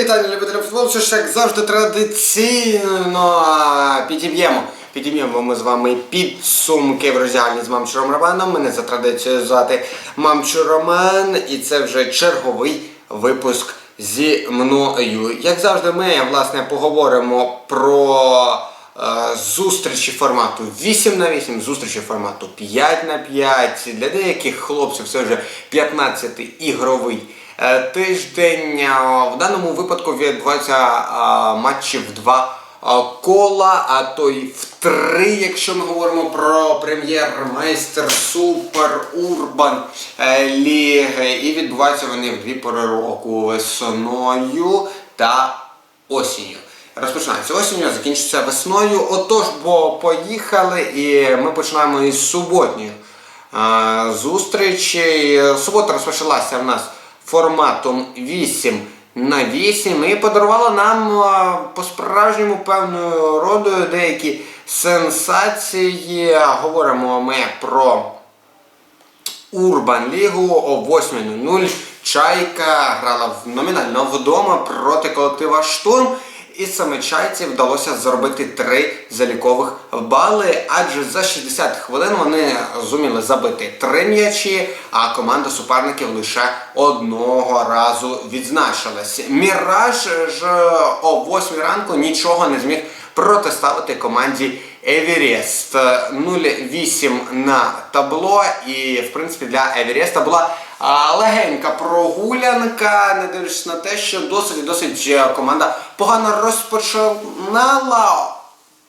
вітання, любителі футболу. Що ж, як завжди традиційно підіб'ємо. Підіб'ємо ми з вами підсумки в роздягальні з Мамчуром Романом. Мене за традицією звати Мамчур Роман, і це вже черговий випуск зі мною. Як завжди, ми власне поговоримо про е, зустрічі формату 8 на 8, зустрічі формату 5 на 5. Для деяких хлопців це вже 15 ігровий тиждень. В даному випадку відбуваються а, матчі в два кола, а то й в три, якщо ми говоримо про прем'єр-майстер Супер Урбан е, Ліги. І відбуваються вони в дві пори року весною та осінню. Розпочинається осінню, закінчиться весною. Отож, бо поїхали, і ми починаємо із суботньої зустрічі. Субота розпочалася в нас форматом 8 на 8 і подарувала нам по-справжньому певною родою деякі сенсації. Говоримо ми про Урбан Лігу о 8.00. Чайка грала номінально вдома проти колектива Штурм. І саме чайці вдалося заробити три залікових бали, адже за 60 хвилин вони зуміли забити три м'ячі, а команда суперників лише одного разу відзначилась. Міраж ж о 8 ранку нічого не зміг протиставити команді Еверест 0-8 на табло. І в принципі для Евереста була легенька прогулянка, не дивлячись на те, що досить досить е, команда погано розпочинала.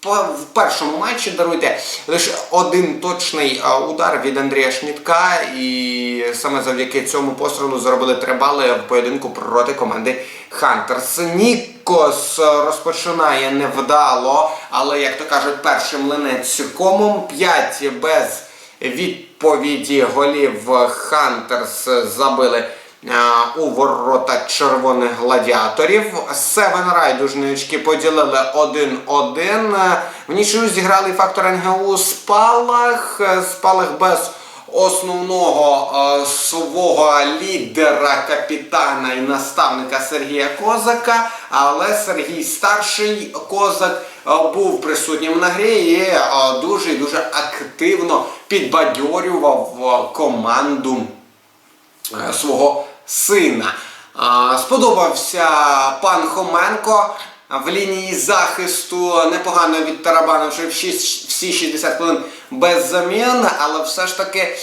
В першому матчі даруйте лише один точний удар від Андрія Шмітка, і саме завдяки цьому пострілу заробили три бали в поєдинку проти команди Хантерс. Нікос розпочинає невдало, але як то кажуть, першим линець комом 5 без відповіді голів Хантерс забили. А, У ворота червоних гладіаторів. Севен райдужні очки поділили 1-1. В нічию зіграли фактор НГУ Спалах. Спалах без основного е, свого лідера, капітана і наставника Сергія Козака. Але Сергій старший козак е, був присутнім на грі і е, дуже дуже активно підбадьорював е, команду е, свого сина. Сподобався пан Хоменко в лінії захисту, непогано відтарабанивши всі, всі 60 хвилин без замін, але все ж таки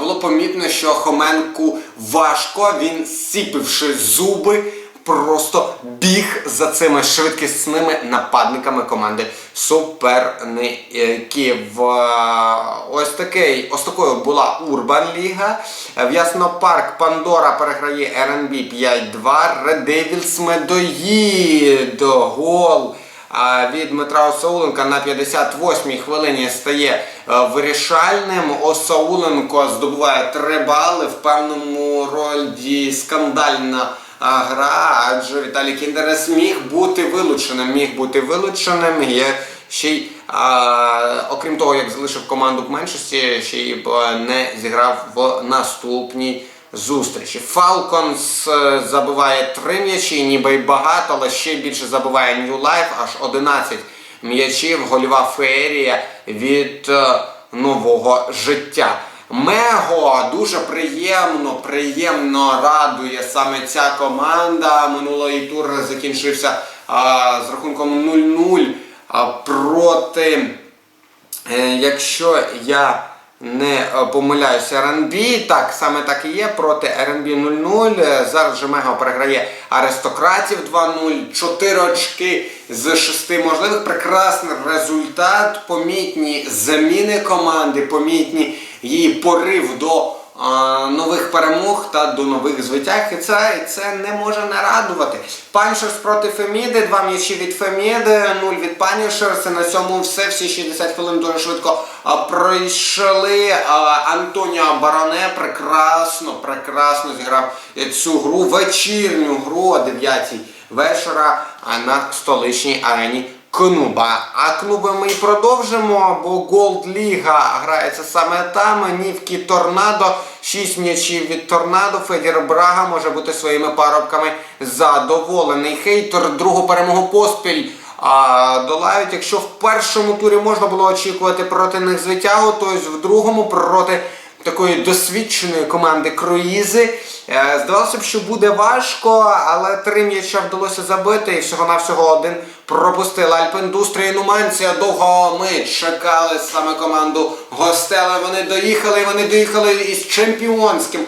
було помітно, що Хоменку важко, він сіпивши зуби. Просто біг за цими швидкісними нападниками команди суперників. Е, Ось такий, ось такою була Урбан Ліга. В Яснопарк Пандора переграє РНБ 5-2. Red Devils медоїд. Гол від Дмитра Осауленка на 58-й хвилині стає е, вирішальним. Осауленко здобуває 3 бали в певному роді скандальна гра, адже Віталій Кіндерес міг бути вилученим. Міг бути вилученим. Є ще й, а, окрім того, як залишив команду в меншості, ще й не зіграв в наступній зустрічі. Фалконс е, забиває три м'ячі, ніби й багато, але ще більше забиває New Life, аж 11 м'ячів, гольова феєрія від е, нового життя. Мего дуже приємно, приємно радує саме ця команда. Минулий тур закінчився а, з рахунком 0-0 а, проти, е, якщо я не е, помиляюся, РНБ. Так, саме так і є. Проти РНБ 0-0. Е, Зараз же Мего переграє аристократів 2-0. 4 очки з 6 можливих. Прекрасний результат. Помітні заміни команди, помітні її порив до а, нових перемог та до нових звитяг. І це, це не може не радувати. Паншерс проти Феміди, два м'ячі від Феміди, 0 від Панішерса. На цьому все. Всі 60 хвилин дуже швидко а, пройшли. А, Антоніо Бароне прекрасно, прекрасно зіграв цю гру, вечірню гру о 9 вечора на столичній арені Кнуба. А клуби ми і продовжимо, бо Голд Ліга грається саме там. Нівки Торнадо. 6 м'ячів від Торнадо. Федір Брага може бути своїми парубками задоволений. Хейтер другу перемогу поспіль. А, долають, якщо в першому турі можна було очікувати проти них звитягу, то в другому проти такої досвідченої команди Круїзи. Е, Здавалося б, що буде важко, але три м'яча вдалося забити і всього-навсього один пропустила Альпіндустрія Нуманція. Довго ми чекали саме команду гостей, але вони доїхали, вони доїхали із чемпіонським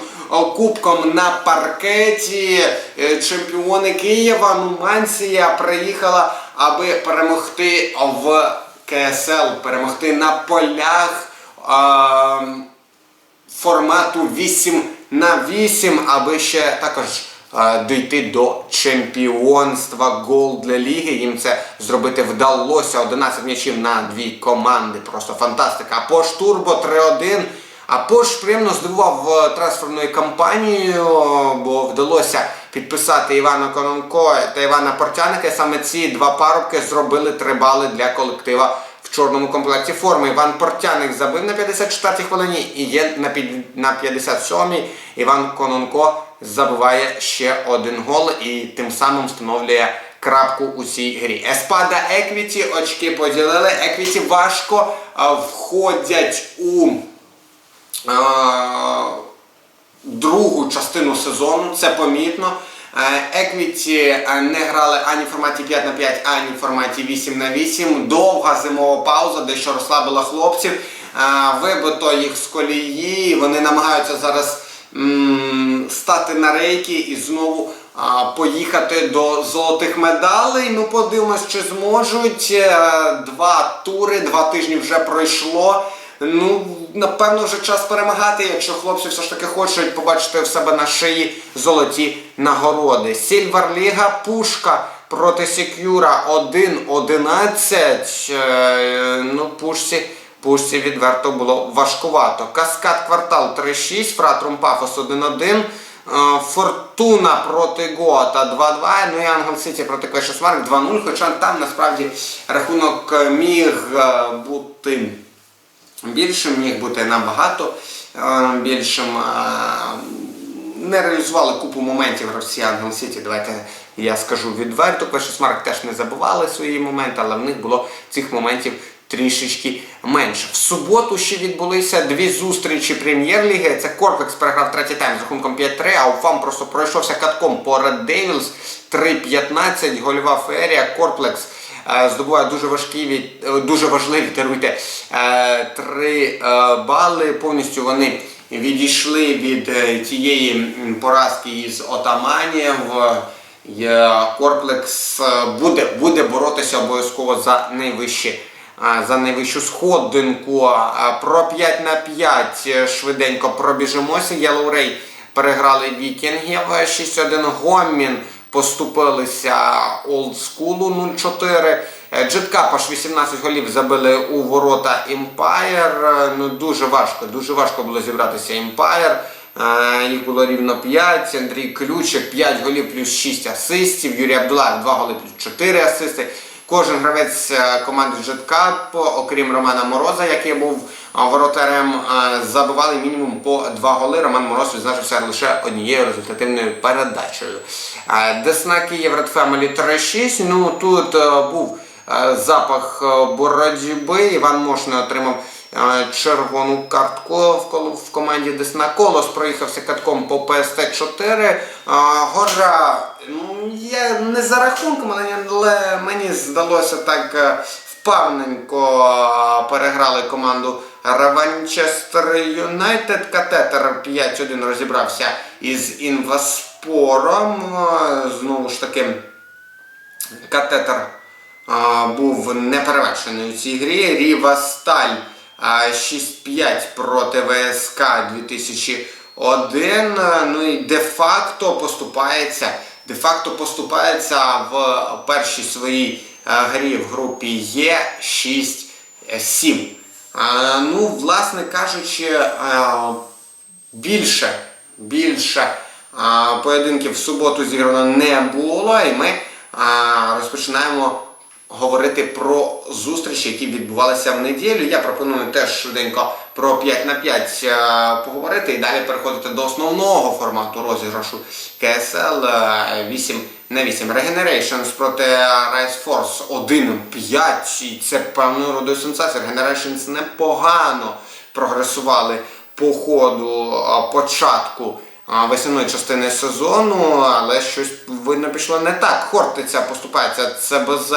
кубком на паркеті. Е, Чемпіони Києва Нуманція приїхала, аби перемогти в КСЛ, перемогти на полях. е, формату 8 на 8, аби ще також е, дійти до чемпіонства гол для ліги. Їм це зробити вдалося. 11 м'ячів на дві команди. Просто фантастика. А Пош Турбо 3-1. А Пош приємно здивував е, трансферною кампанією, бо вдалося підписати Івана Кононко та Івана Портяника. Саме ці два парубки зробили три бали для колектива в чорному комплекті форми. Іван Портяник забив на 54-й хвилині і є на, під, на 57-й. Іван Кононко забиває ще один гол і тим самим встановлює крапку у цій грі. Еспада Еквіті очки поділили. Еквіті важко входять у другу частину сезону, це помітно. Еквіті не грали ані в форматі 5 на 5, ані в форматі 8 на 8. Довга зимова пауза, дещо розслабила хлопців. Е, Вибито їх з колії. Вони намагаються зараз стати на рейки і знову поїхати до золотих медалей. Ну, подивимось, чи зможуть. Е, Два тури, два тижні вже пройшло. Ну, напевно, вже час перемагати, якщо хлопці все ж таки хочуть побачити в себе на шиї золоті нагороди. Сільвер Ліга Пушка проти Секюра 1-11. Е, Ну, пушці. Пушці відверто було важкувато. Каскад квартал 3-6, Фратрум Пафос 1-1. е, Фортуна проти Гоата 2-2. Ну і Ангел Сіті проти Квешесмарк 2-0. Хоча там насправді рахунок е, міг бути більшим, міг бути набагато е, більшим. Е, Не реалізували купу моментів гравці Ангел Сіті. Давайте я скажу відверто. Квешесмарк теж не забували свої моменти, але в них було цих моментів трішечки менше. В суботу ще відбулися дві зустрічі прем'єр-ліги. Це Корпекс переграв третій тайм з рахунком 5-3, а Уфам просто пройшовся катком по Red Devils 3-15, гольова феерія. Корплекс здобуває дуже важкі від е, дуже важливі даруйте е, три е, бали. Повністю вони відійшли від е, тієї поразки із Отаманів. Е, Корплекс е, буде, буде боротися обов'язково за найвищі. За найвищу сходинку про 5 на 5 е, швиденько пробіжимося. Ray переграли вікінгів 6-1 Гомін поступилися олдскулу 0-4. Е, Джеткапаш 18 голів забили у ворота Empire. Е, Ну дуже важко, дуже важко було зібратися Empire. Е, Їх було рівно 5. Андрій Ключик 5 голів плюс 6 асистів. Юрій Абдулаєв 2 голи плюс 4 асисти. Кожен гравець е, команди Джеткап, окрім Романа Мороза, який був воротарем, забивали мінімум по 2 голи. Роман Мороз відзначився лише однією результативною передачею. Десна Київ Фемелі Family 3-6. Ну тут е, був е, запах е, боротьби. Іван Мошний отримав червону картку в, команді Десна. Колос проїхався катком по ПСТ-4. Гора, ну, я не за рахунком, але- мені здалося так впевненько е, переграли команду Реванчестер Юнайтед. Катетер 5-1 розібрався із Інваспором. Е, Знову ж таки, катетер а, був неперевершений у цій грі. Ріва Сталь 6-5 проти ВСК 2001. Ну і де-факто поступається. Де-факто поступається в першій своїй грі в групі Є 6-7. Ну, власне кажучи, більше, більше поєдинків в суботу зіграно не було, і ми розпочинаємо говорити про зустрічі, які відбувалися в неділю. Я пропоную теж швиденько про 5 на 5 е, поговорити і далі переходити до основного формату розіграшу КСЛ е, 8 на 8. Regenerations проти Rise Force 1-5. І це певною родою сенсація. Regenerations непогано прогресували по ходу початку весняної частини сезону, але щось видно пішло не так. Хортиця поступається ЦБЗ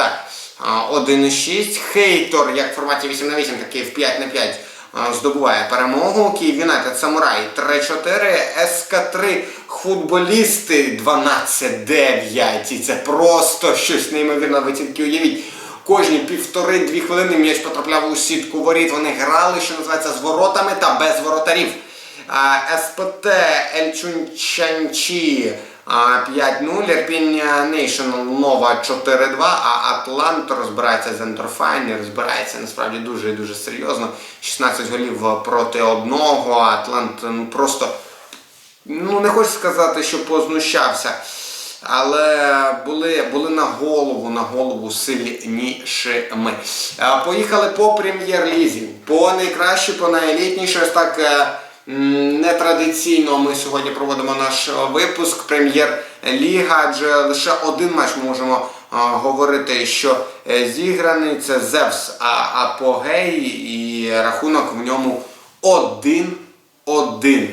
а, 1,6. Хейтор, як в форматі 8 на 8, так і в 5 на 5 а, здобуває перемогу. Київ Юнайтед Самурай 3-4, СК3 футболісти 12-9. І це просто щось неймовірне, ви тільки уявіть. Кожні півтори-дві хвилини м'яч потрапляв у сітку воріт. Вони грали, що називається, з воротами та без воротарів. А, СПТ Ельчунчанчі 5-0, Ірпінь National Нова 4-2, а Атлант розбирається з Ендорфайн, і розбирається насправді дуже і дуже серйозно. 16 голів проти одного. Атлант ну, просто ну не хочу сказати, що познущався. Але були, були на голову, на голову сильнішими. Е, Поїхали по прем'єр-лізі. По найкраще, по найелітніше, ось так е, нетрадиційно ми сьогодні проводимо наш е, випуск прем'єр-ліга, адже лише один матч можемо е, говорити, що е, зіграний це Зевс Апогей, і рахунок в ньому 1-1.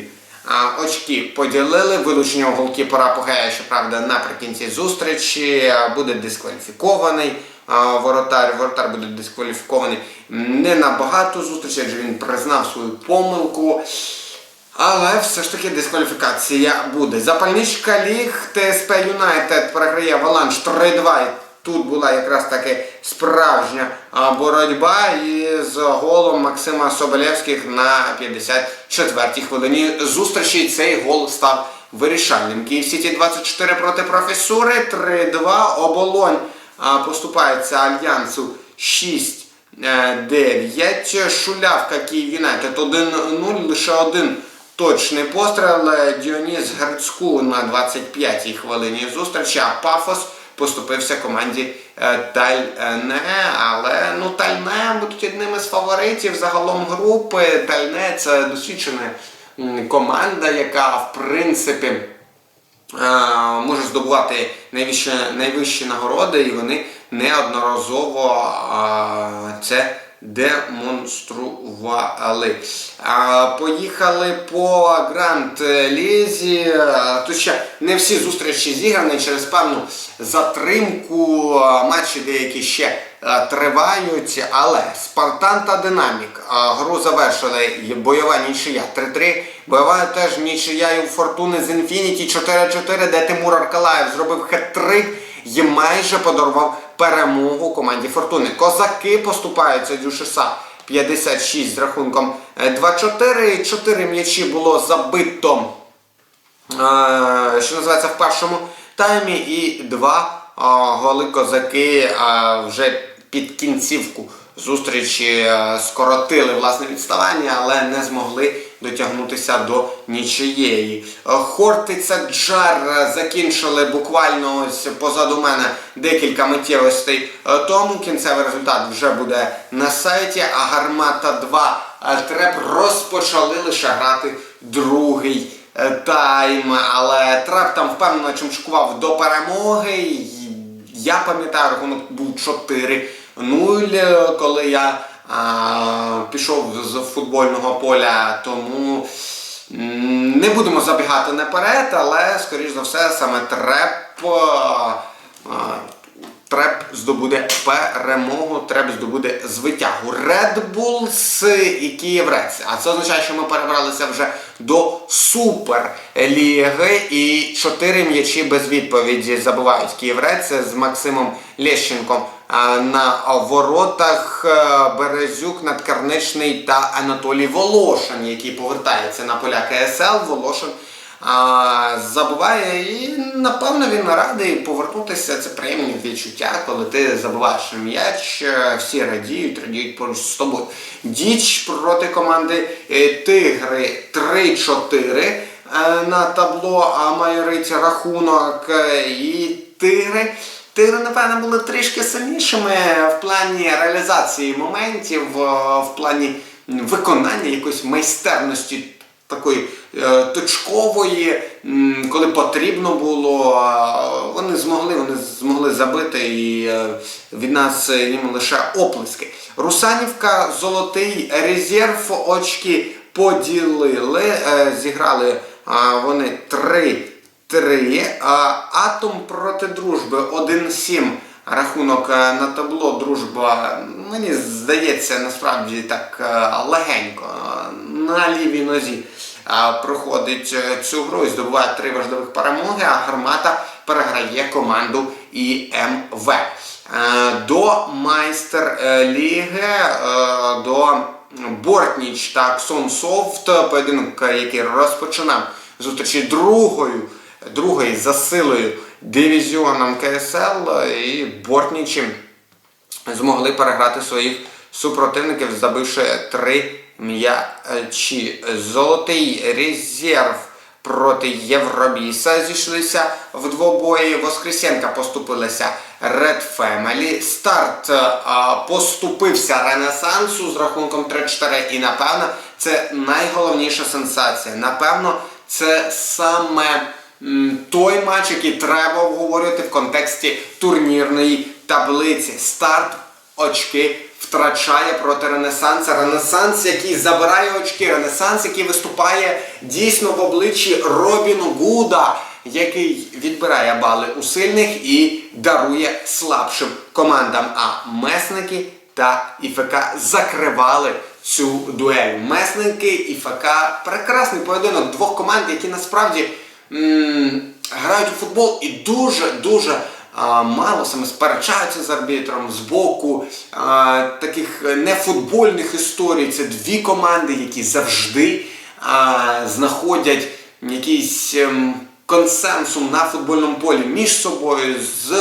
А, очки поділили, вилучення голкіпера Апогея, щоправда, наприкінці зустрічі буде дискваліфікований. Воротар, воротар буде дискваліфікований не на багато зустрічей, адже він признав свою помилку. Але все ж таки дискваліфікація буде. Запальничка ліг ТСП Юнайтед програє Валанш 3-2. Тут була якраз таки справжня боротьба із голом Максима Соболєвських на 54-й хвилині зустрічі. Цей гол став вирішальним. Київ Сіті 24 проти професури, 3-2. Оболонь поступається Альянсу 6. 9. Шулявка Київ Юнайтед 1-0, лише один точний постріл. Діоніс Герцку на 25-й хвилині зустрічі, а Пафос поступився команді е, Тальне. Але ну, Тальне будуть одним із фаворитів загалом групи. Тальне це досвідчена команда, яка в принципі е, може здобувати найвищі, найвищі нагороди, і вони неодноразово е, це демонстрували. Поїхали по Гранд Лізі. Тут ще не всі зустрічі зіграні через певну затримку. Матчі деякі ще тривають, але Спартан та Динамік гру завершили бойова нічия 3-3. Бойова теж нічия і у Фортуни з Інфініті 4-4, де Тимур Аркалаєв зробив хет-трик і майже подарував перемогу команді Фортуни. Козаки поступаються Дюшиса 56 з рахунком е, 2-4. 4 м'ячі було забито е, що називається в першому таймі, і два е, голи козаки е, вже під кінцівку зустрічі е, скоротили власне відставання, але не змогли дотягнутися до нічиєї. Е, Хортиця Джар закінчили буквально ось позаду мене декілька миттєвостей е, тому. Кінцевий результат вже буде на сайті, а Гармата 2 е, Треп розпочали лише грати другий тайм, але Трап там впевнено чимчкував до перемоги. Я пам'ятаю, рахунок був 4-0, коли я а, пішов з футбольного поля, тому не будемо забігати наперед, але, скоріш за все, саме Треп. а, Треп здобуде перемогу, Треп здобуде звитягу. Red Bulls і Київрець. А це означає, що ми перебралися вже до суперліги і чотири м'ячі без відповіді забувають Київрець з Максимом Лещенком. На воротах е, Березюк, Надкарничний та Анатолій Волошин, який повертається на поля КСЛ. Волошин забуває і напевно він радий повернутися. Це приємні відчуття, коли ти забуваєш м'яч, е, всі радіють, радіють поруч з тобою. Діч проти команди е, Тигри 3-4 е, на табло а майорить рахунок і Тигри Тигри, напевно, були трішки сильнішими в плані реалізації моментів, е, в плані виконання якоїсь майстерності такої е, точкової, коли потрібно було. Е, вони змогли, вони змогли забити і від нас їм лише оплески. Русанівка, золотий резерв, очки поділили, зіграли вони три. 3. Атом проти дружби 1-7. Рахунок е, на табло дружба, мені здається, насправді так е, легенько. Е, на лівій нозі проходить цю гру і здобуває три важливих перемоги, а гармата переграє команду ІМВ. До майстер ліги, до Бортніч та Ксонсофт, поєдинок, який розпочинав зустрічі другою другої за силою дивізіоном КСЛ і Бортнічі змогли переграти своїх супротивників, забивши три м'ячі. Золотий резерв проти Євробіса зійшлися в двобої. Воскресенка поступилася Red Family. Старт а, поступився Ренесансу з рахунком 3-4. І напевно це найголовніша сенсація. Напевно, це саме той матч, який треба обговорювати в контексті турнірної таблиці. Старт очки втрачає проти Ренесанса. Ренесанс, який забирає очки, Ренесанс, який виступає дійсно в обличчі Робіну Гуда, який відбирає бали у сильних і дарує слабшим командам. А месники та ІФК закривали цю дуель. Месники і ФК прекрасний поєдинок двох команд, які насправді грають у футбол і дуже дуже мало саме сперечаються з арбітром з боку таких нефутбольних історій. Це дві команди, які завжди знаходять якийсь ем, консенсум на футбольному полі між собою з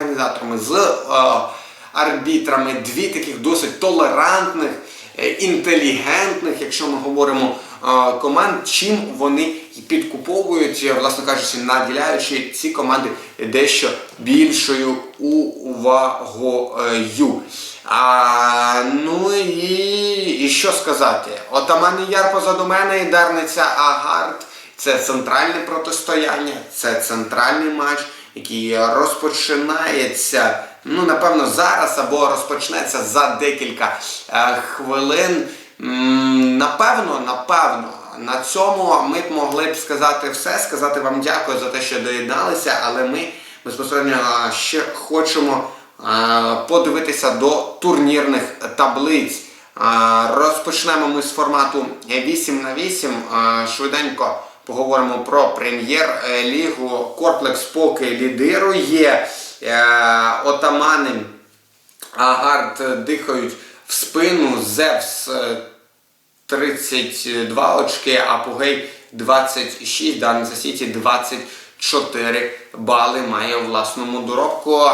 організаторами, з е, арбітрами, дві таких досить толерантних, е, інтелігентних, якщо ми говоримо команд, чим вони підкуповують, е, власне кажучи, наділяючи ці команди дещо більшою увагою. А, ну і, і що сказати? Отаман Яр позаду мене і Дарниця Агард. Це центральне протистояння, це центральний матч, який розпочинається, ну напевно, зараз або розпочнеться за декілька е, хвилин. Напевно, напевно, на цьому ми б могли б сказати все, сказати вам дякую за те, що доєдналися, але ми безпосередньо е, ще хочемо е, подивитися до турнірних таблиць. Е, Розпочнемо ми з формату 8 на 8. Е, Швиденько поговоримо про прем'єр-лігу. Корплекс поки лідирує. Е, Отамани Агард дихають в спину. Зевс е, 32 очки, а Пугей 26, Данза Сіті 24 бали має у власному доробку.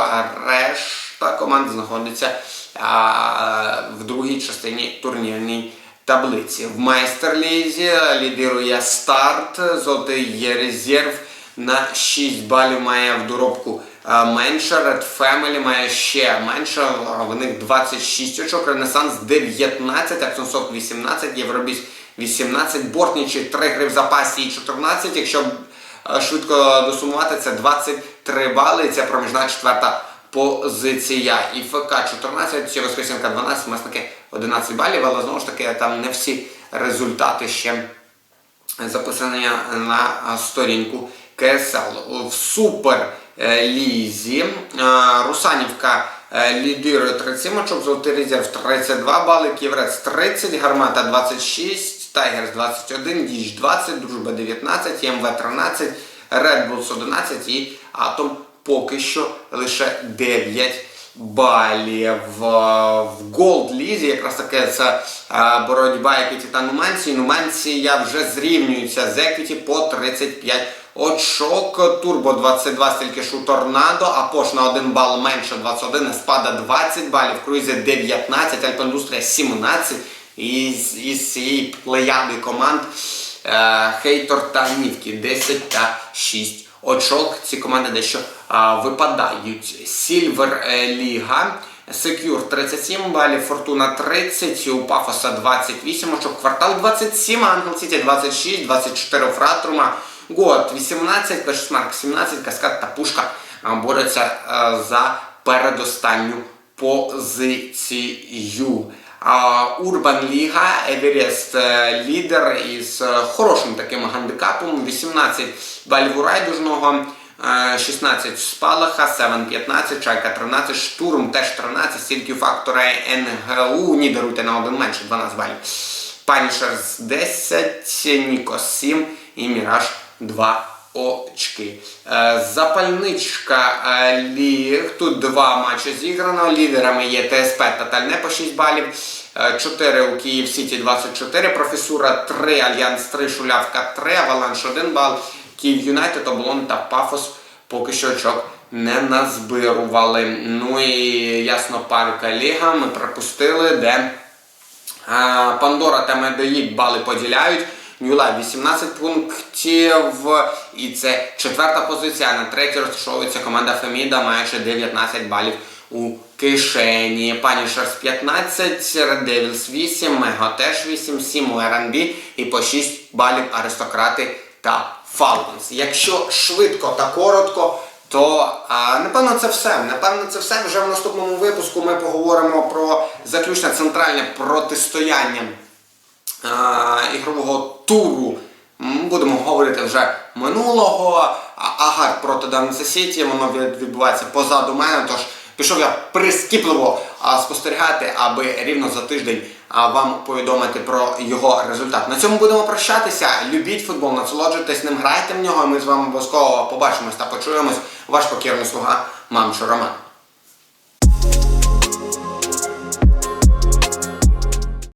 Решта команд знаходиться а, в другій частині турнірній таблиці. В майстерлізі лідирує старт, золотий є резерв на 6 балів має в доробку менше. Red Family має ще менше, в них 26 очок, Ренесанс 19, Аксонсок 18, Євробіс 18, Бортнічі 3 гри в запасі і 14. Якщо швидко досумувати, це 23 бали, і це проміжна четверта позиція. І ФК 14, Воскресенка 12, Месники 11 балів, але знову ж таки там не всі результати ще записані на сторінку КСЛ. В суперлізі е, Русанівка е, лідирує 37 очок, Золотий резерв 32 бали, Ківрець 30, Гармата 26, Тайгерс 21, Діч 20, Дружба 19, МВ 13, Red Bulls 11 і Атом поки що лише 9 балів. В Gold Лізі якраз таке це е, боротьба Еквіті та Нуманції. Нуманція вже зрівнюється з Еквіті по 35 очок. Турбо 22, стільки ж у Торнадо, а Пош на 1 бал менше 21, Спада 20 балів, Круїзі 19, Альпендустрія 17. І з, із цієї плеяди команд Хейтор та Нівки 10 та 6 очок. Ці команди дещо випадають. Сільвер е, Ліга. Секюр 37 балів, Фортуна 30, у Пафоса 28 очок, Квартал 27, Ангел Сіті 26, 24 у Фратрума, Год 18, Пешсмарк 17, Каскад та Пушка борються е, за передостанню позицію. Урбан Ліга, Еверест е, лідер із хорошим таким гандикапом, 18 балів у райдужного. Е, 16 спалаха, 7 15, чайка 13, штурм теж 13, стільки фактора НГУ, ні даруйте на один менше, 12 балів. Панішерс 10, Нікос 7 і Міраж 2 очки. Е, Запальничка е, ліг. Тут два матчі зіграно. Лідерами є ТСП та Тальне по 6 балів. 4 у Київ Сіті 24, професура 3, Альянс 3, Шулявка 3, Аваланш 1 бал, Київ Юнайтед, Оболон та Пафос поки що очок не назбирували. Ну і ясно, парка Ліга ми пропустили, де а, Пандора та Медоїд бали поділяють. Нюла 18 пунктів, і це четверта позиція. На третій розташовується команда Феміда, маючи 19 балів у кишені. Панішерс 15, Red Devils 8, Мего теж 8, 7 у R&B і по 6 балів аристократи та Falcons. Якщо швидко та коротко, то а, напевно це все. Напевно, це все. Вже в наступному випуску ми поговоримо про заключне центральне протистояння а, ігрового туру. Будемо говорити вже минулого. А- Агат проти Данса Сіті, воно відбувається позаду мене. Тож пішов я прискіпливо спостерігати, аби рівно за тиждень вам повідомити про його результат. На цьому будемо прощатися. Любіть футбол, насолоджуйтесь ним, грайте в нього. Ми з вами обов'язково побачимось та почуємось. Ваш покірний слуга Мамчо Роман.